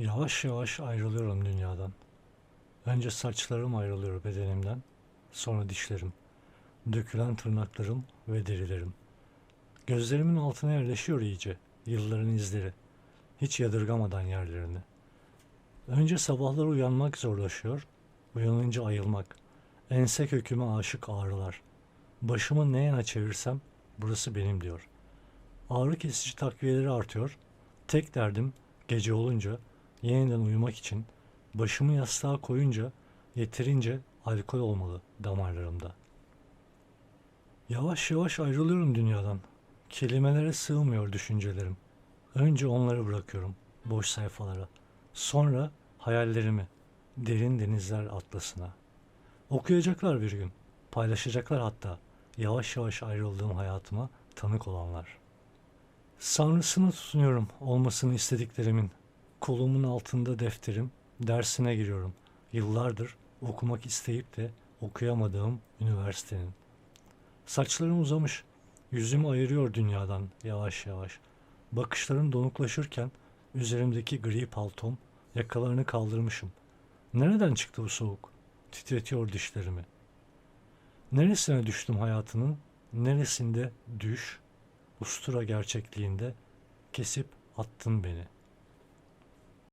Yavaş yavaş ayrılıyorum dünyadan. Önce saçlarım ayrılıyor bedenimden, sonra dişlerim, dökülen tırnaklarım ve derilerim. Gözlerimin altına yerleşiyor iyice yılların izleri, hiç yadırgamadan yerlerini. Önce sabahlar uyanmak zorlaşıyor, uyanınca ayılmak, ense köküme aşık ağrılar. Başımı ne yana çevirsem burası benim diyor. Ağrı kesici takviyeleri artıyor, tek derdim gece olunca yeniden uyumak için başımı yastığa koyunca yeterince alkol olmalı damarlarımda. Yavaş yavaş ayrılıyorum dünyadan. Kelimelere sığmıyor düşüncelerim. Önce onları bırakıyorum boş sayfalara. Sonra hayallerimi derin denizler atlasına. Okuyacaklar bir gün. Paylaşacaklar hatta yavaş yavaş ayrıldığım hayatıma tanık olanlar. Sanrısını tutunuyorum olmasını istediklerimin. Kolumun altında defterim, dersine giriyorum. Yıllardır okumak isteyip de okuyamadığım üniversitenin. Saçlarım uzamış, yüzümü ayırıyor dünyadan yavaş yavaş. Bakışlarım donuklaşırken üzerimdeki gri paltom yakalarını kaldırmışım. Nereden çıktı bu soğuk? Titretiyor dişlerimi. Neresine düştüm hayatının? Neresinde düş, ustura gerçekliğinde kesip attın beni.''